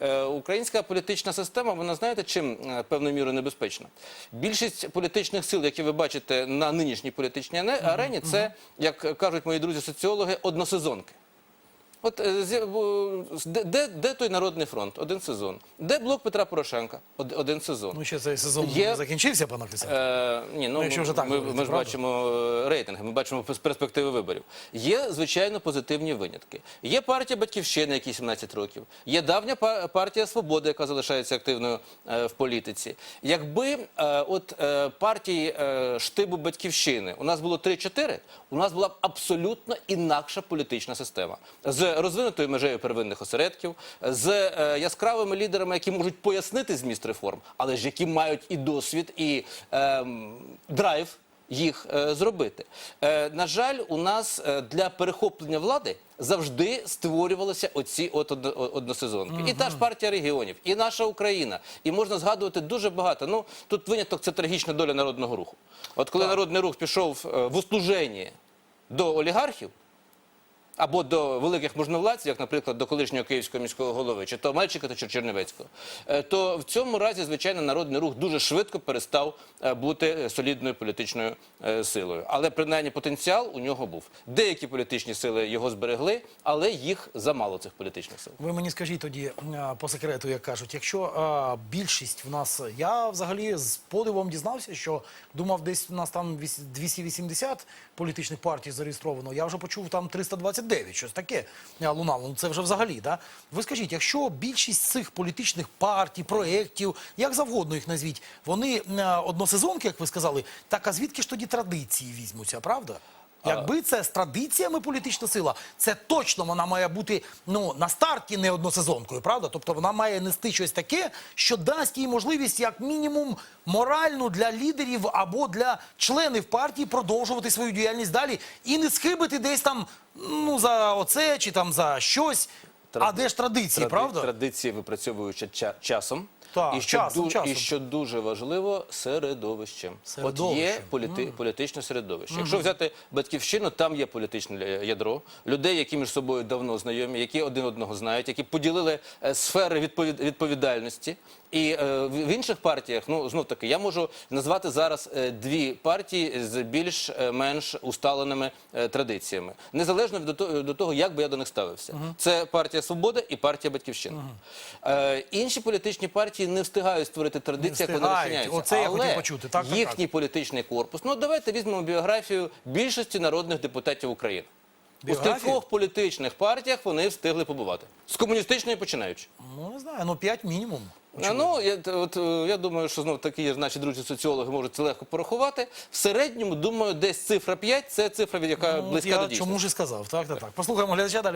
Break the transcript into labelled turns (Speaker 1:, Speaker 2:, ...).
Speaker 1: Е, Українська політична система, вона знаєте, чим е, певною мірою небезпечна? Більшість політичних сил, які ви бачите на нинішній політичній арені, це, як кажуть мої друзі-соціологи, односезонки. От е, де, де, той народний фронт? Один сезон. Де блок Петра Порошенка? Один сезон.
Speaker 2: Ну, ще цей сезон
Speaker 1: Є-
Speaker 2: не закінчився, пане Олексій.
Speaker 1: Е, ні, ну,
Speaker 2: Ну, вже так
Speaker 1: ми,
Speaker 2: говорити,
Speaker 1: ми ж
Speaker 2: правда?
Speaker 1: бачимо е, рейтинги, ми бачимо пers- перспективи виборів. Є, звичайно, позитивні винятки. Є партія Батьківщини, якій 17 років. Є давня партія Свобода, яка залишається активною е, в політиці. Якби от партії штибу Батьківщини у нас було 3-4, у нас була б абсолютно інакша політична система з розвинутою межею первинних осередків, з е, яскравими лідерами, які можуть пояснити зміст реформ, але ж які мають і досвід, і ем, драйв їх е, зробити. Е, на жаль, у нас е, для перехоплення влади завжди створювалися оці от одно- односезонки. І та ж партія регіонів, і наша Україна. І можна згадувати дуже багато. Ну тут виняток це трагічна доля народного руху. От коли народний рух пішов е, в услуження до олігархів. Або до великих можновладців, як, наприклад, до колишнього київського міського голови, чи то Мальчика, чи Чернівецького, е, то в цьому разі, звичайно, народний рух дуже швидко перестав е, бути солідною політичною е, силою. Але принаймні потенціал у нього був. Деякі політичні сили його зберегли, але їх замало цих політичних сил.
Speaker 2: Ви мені скажіть тоді по секрету, як кажуть, якщо більшість в нас, я взагалі з подивом дізнався, що думав, десь у нас там віс- 280 політичних партій зареєстровано. Я вже почув там 329, щось таке лунало. Ну це вже взагалі, да? Ви скажіть, якщо більшість цих політичних партій, проєктів, як завгодно їх назвіть, вони односезонки, як ви сказали, так а звідки ж тоді традиції візьмуться, правда? Якби це з традиціями політична сила, це точно вона має бути ну на старті не односезонкою, правда? Тобто вона має нести щось таке, що дасть їй можливість, як мінімум, моральну для лідерів або для членів партії продовжувати свою діяльність далі і не схибити десь там ну за оце чи там за щось. А де ж традиції,
Speaker 1: Тради-
Speaker 2: правда?
Speaker 1: Традиції випрацьовуються ча- часом.
Speaker 2: Так,
Speaker 1: і, що
Speaker 2: часом,
Speaker 1: ду-
Speaker 2: часом.
Speaker 1: і що дуже важливо, середовищем. От є політи- політичне середовище. Якщо взяти батьківщину, там є політичне ядро, людей, які між собою давно знайомі, які один одного знають, які поділили е, сфери відповід- відповідальності. І е, в інших партіях, ну знов таки, я можу назвати зараз е, дві партії з більш-менш усталеними е, традиціями, незалежно від того, до того, як би я до них ставився. Це партія Свобода і партія Батьківщина. Е, інші політичні партії не встигають створити традиції, як вони розчиняються.
Speaker 2: Оце я
Speaker 1: Але
Speaker 2: почути. Так, так,
Speaker 1: їхній політичний корпус. Ну давайте візьмемо біографію більшості народних депутатів України. У скількох політичних партіях вони встигли побувати з комуністичної починаючи.
Speaker 2: Ну не знаю, ну 5 мінімум.
Speaker 1: А, Ну, я, от, е, я думаю, що знов такі наші друзі-соціологи можуть це легко порахувати. В середньому, думаю, десь цифра 5 – це цифра, від яка
Speaker 2: Ну,
Speaker 1: близька
Speaker 2: я
Speaker 1: до дійсності.
Speaker 2: чому ж і сказав. Так, так, так. Послухаємо глядача далі.